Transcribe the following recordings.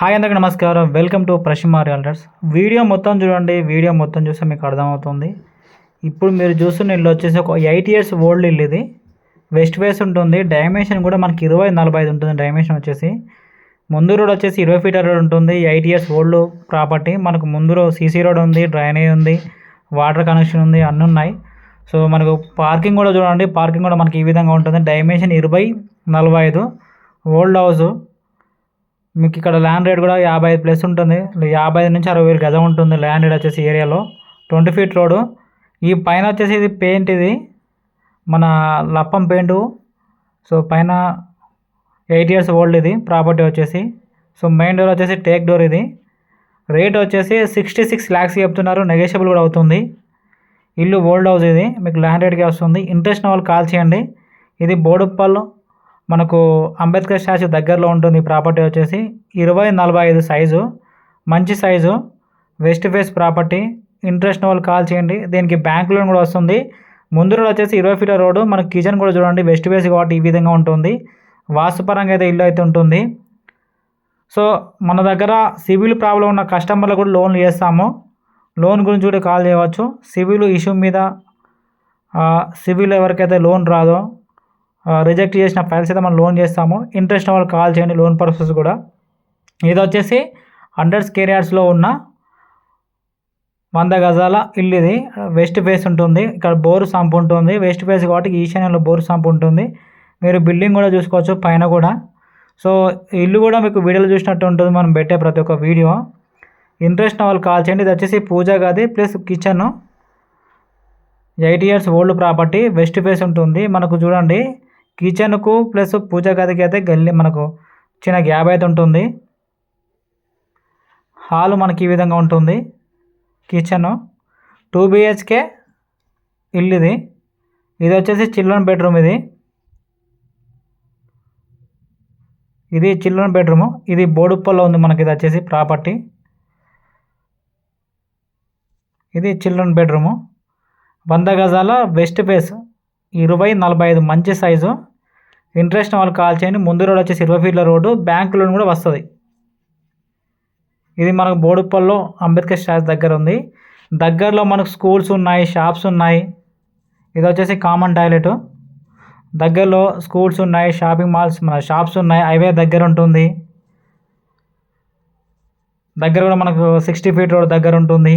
Hi అందరికీ నమస్కారం. Welcome to Prashima realtors. Video మొత్తం చూడండి. వీడియో మొత్తం చూస్తే మీకు అర్థమవుతుంది. ఇప్పుడు మీరు చూస్తున్న ఇల్లు వచ్చేసి ఒక ఎయిట్ ఇయర్స్ ఓల్డ్ ఇల్లు ఇది. వెస్ట్ వేస్ ఉంటుంది. డైమెన్షన్ కూడా మనకి ఇరవై నలభై ఐదు ఉంటుంది డైమెన్షన్ వచ్చేసి. ముందు రోడ్ వచ్చేసి ఇరవై ఫీటర్ రోడ్ ఉంటుంది. Eight years old property. మనకు ముందు రోడ్ సీసీ రోడ్ ఉంది డ్రైనేజ్ ఉంది వాటర్ కనెక్షన్ ఉంది అన్నీ ఉన్నాయి. సో మనకు పార్కింగ్ కూడా చూడండి. పార్కింగ్ కూడా మనకి ఈ విధంగా ఉంటుంది. డైమెన్షన్ ఇరవై నలభై ఐదు. ఓల్డ్ హౌస్ మీకు ఇక్కడ ల్యాండ్ రేట్ కూడా యాభై ఐదు ప్లస్ ఉంటుంది. యాభై ఐదు నుంచి అరవై వేలు గజం ఉంటుంది ల్యాండ్ రేట్ వచ్చేసి ఏరియాలో. ట్వంటీ ఫీట్ రోడ్ ఈ పైన వచ్చేసి ఇది పెయింట్ ఇది. మన లప్పం పెయింట్ సో పైన ఎయిట్ ఇయర్స్ ఓల్డ్ ఇది ప్రాపర్టీ వచ్చేసి. సో మెయిన్ డోర్ వచ్చేసి టేక్ డోర్ ఇది. రేట్ వచ్చేసి సిక్స్టీ సిక్స్ ల్యాక్స్ చెప్తున్నారు. నెగోషియబుల్ కూడా అవుతుంది. ఇల్లు ఓల్డ్ హౌస్ ఇది. మీకు ల్యాండ్ రేట్కి వస్తుంది. ఇంట్రెస్ట్ వాళ్ళు కాల్ చేయండి. ఇది బోడుప్పల్ మనకు అంబేద్కర్ స్టాచ్యూ దగ్గరలో ఉంటుంది ప్రాపర్టీ వచ్చేసి ఇరవై నలభై ఐదు సైజు మంచి size west face property interest వాళ్ళు కాల్ చేయండి. దీనికి బ్యాంక్ లోన్ కూడా వస్తుంది. ముందు రోడ్ వచ్చేసి ఇరవై ఫీట్ల రోడ్డు. మనకు కిచెన్ కూడా చూడండి వెస్ట్ ఫేస్ కాబట్టి ఈ విధంగా ఉంటుంది. వాస్తుపరంగా అయితే ఇల్లు అయితే ఉంటుంది. సో మన దగ్గర సివిల్ ప్రాబ్లం ఉన్న కస్టమర్లకు కూడా లోన్లు చేస్తాము. లోన్ గురించి కూడా కాల్ చేయవచ్చు. సివిల్ ఇష్యూ మీద సివిల్ ఎవరికైతే లోన్ రాదో రిజెక్ట్ చేసిన ఫైల్స్ అయితే మనం లోన్ చేస్తాము. ఇంట్రెస్ట్ వాళ్ళు కాల్ చేయండి లోన్ పర్పసెస్ కూడా. ఇది వచ్చేసి హండ్రెడ్ స్కేర్ యార్డ్స్లో ఉన్న వంద గజాల ఇల్లు ఇది. వెస్ట్ ఫేస్ ఉంటుంది. ఇక్కడ బోరు సంప్ ఉంటుంది. వెస్ట్ ఫేస్ కాబట్టి ఈశాన్యంలో బోరు సంప్ ఉంటుంది. మీరు బిల్డింగ్ కూడా చూసుకోవచ్చు పైన కూడా. సో ఇల్లు కూడా మీకు వీడియోలో చూసినట్టు ఉంటుంది. మనం పెట్టే ప్రతి ఒక్క వీడియో ఇంట్రెస్ట్ వాళ్ళు కాల్ చేయండి. ఇది వచ్చేసి పూజా గది plus kitchen eight years old property west face ఉంటుంది. మనకు చూడండి. కిచెన్కు ప్లస్ పూజ గదికి అయితే గల్లీ మనకు చిన్న గ్యాప్ అయితే ఉంటుంది. హాల్ మనకి ఈ విధంగా ఉంటుంది. కిచెన్ టూ బిహెచ్కే ఇల్లు ఇది. ఇది వచ్చేసి చిల్డ్రన్ బెడ్రూమ్ ఇది. ఇది చిల్డ్రన్ బెడ్రూమ్. ఇది బోడుప్పల్లో ఉంది మనకి ఇది వచ్చేసి ప్రాపర్టీ. ఇది చిల్డ్రన్ బెడ్రూము. వంద గజాల వెస్ట్ ఫేస్ ఇరవై నలభై ఐదు మంచి సైజు. ఇంట్రెస్ట్ వాళ్ళు కాల్ చేయండి. ముందు రోడ్ వచ్చేసి ఇరవై ఫీట్ల రోడ్డు బ్యాంక్ లోన్ కూడా వస్తుంది. ఇది మనకు బోడుపల్లో అంబేద్కర్ స్టాచ్ దగ్గర ఉంది. దగ్గరలో మనకు స్కూల్స్ ఉన్నాయి షాప్స్ ఉన్నాయి. ఇది వచ్చేసి కామన్ టాయిలెట్. దగ్గరలో స్కూల్స్ ఉన్నాయి షాపింగ్ మాల్స్ మన షాప్స్ ఉన్నాయి. హైవే దగ్గర ఉంటుంది. దగ్గర కూడా మనకు సిక్స్టీ ఫీట్ రోడ్ దగ్గర ఉంటుంది.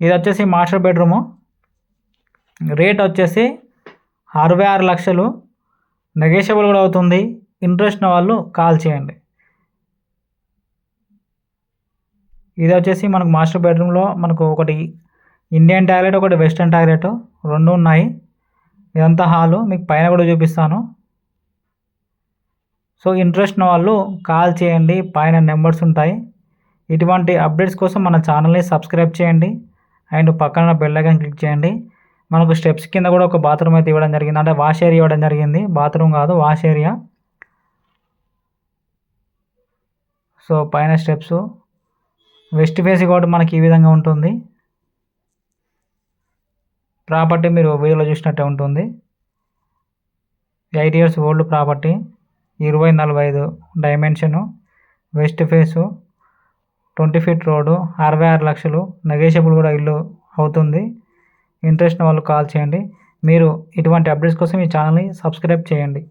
ఇది వచ్చేసి మాస్టర్ బెడ్రూము. రేట్ వచ్చేసి అరవై ఆరు లక్షలు నెగోషియబుల్ కూడా అవుతుంది. ఇంట్రెస్ట్ వాళ్ళు కాల్ చేయండి. ఇది వచ్చేసి మనకు మాస్టర్ బెడ్రూమ్లో మనకు ఒకటి ఇండియన్ టాయిలెట్ ఒకటి వెస్ట్రన్ టాయిలెట్ రెండు ఉన్నాయి. ఇదంతా హాలు మీకు పైన కూడా చూపిస్తాను. సో ఇంట్రెస్ట్ ఉన్న వాళ్ళు కాల్ చేయండి. పైన నెంబర్స్ ఉంటాయి. ఇటువంటి అప్డేట్స్ కోసం మన ఛానల్ని సబ్స్క్రైబ్ చేయండి. అండ్ పక్కన బెల్ ఐకాన్ క్లిక్ చేయండి. మనకు స్టెప్స్ కింద కూడా ఒక బాత్రూమ్ అయితే ఇవ్వడం జరిగింది. అంటే వాష్ ఏరియా ఇవ్వడం జరిగింది. బాత్రూమ్ కాదు వాష్ ఏరియా. సో పైన స్టెప్స్. వెస్ట్ ఫేస్ కూడా మనకి ఈ విధంగా ఉంటుంది. ప్రాపర్టీ మీరు వీడియోలో చూసినట్టే ఉంటుంది. Eight years old property. ఇరవై నలభై ఐదు dimension. West face. Twenty feet road. అరవై ఆరు లక్షలు. నెగేషబుల్ కూడా ఇల్లు అవుతుంది. ఇంట్రెస్ట్ వాళ్ళు కాల్ చేయండి. మీరు ఇటువంటి అప్డేట్స్ కోసం ఈ ఛానల్ని సబ్స్క్రైబ్ చేయండి.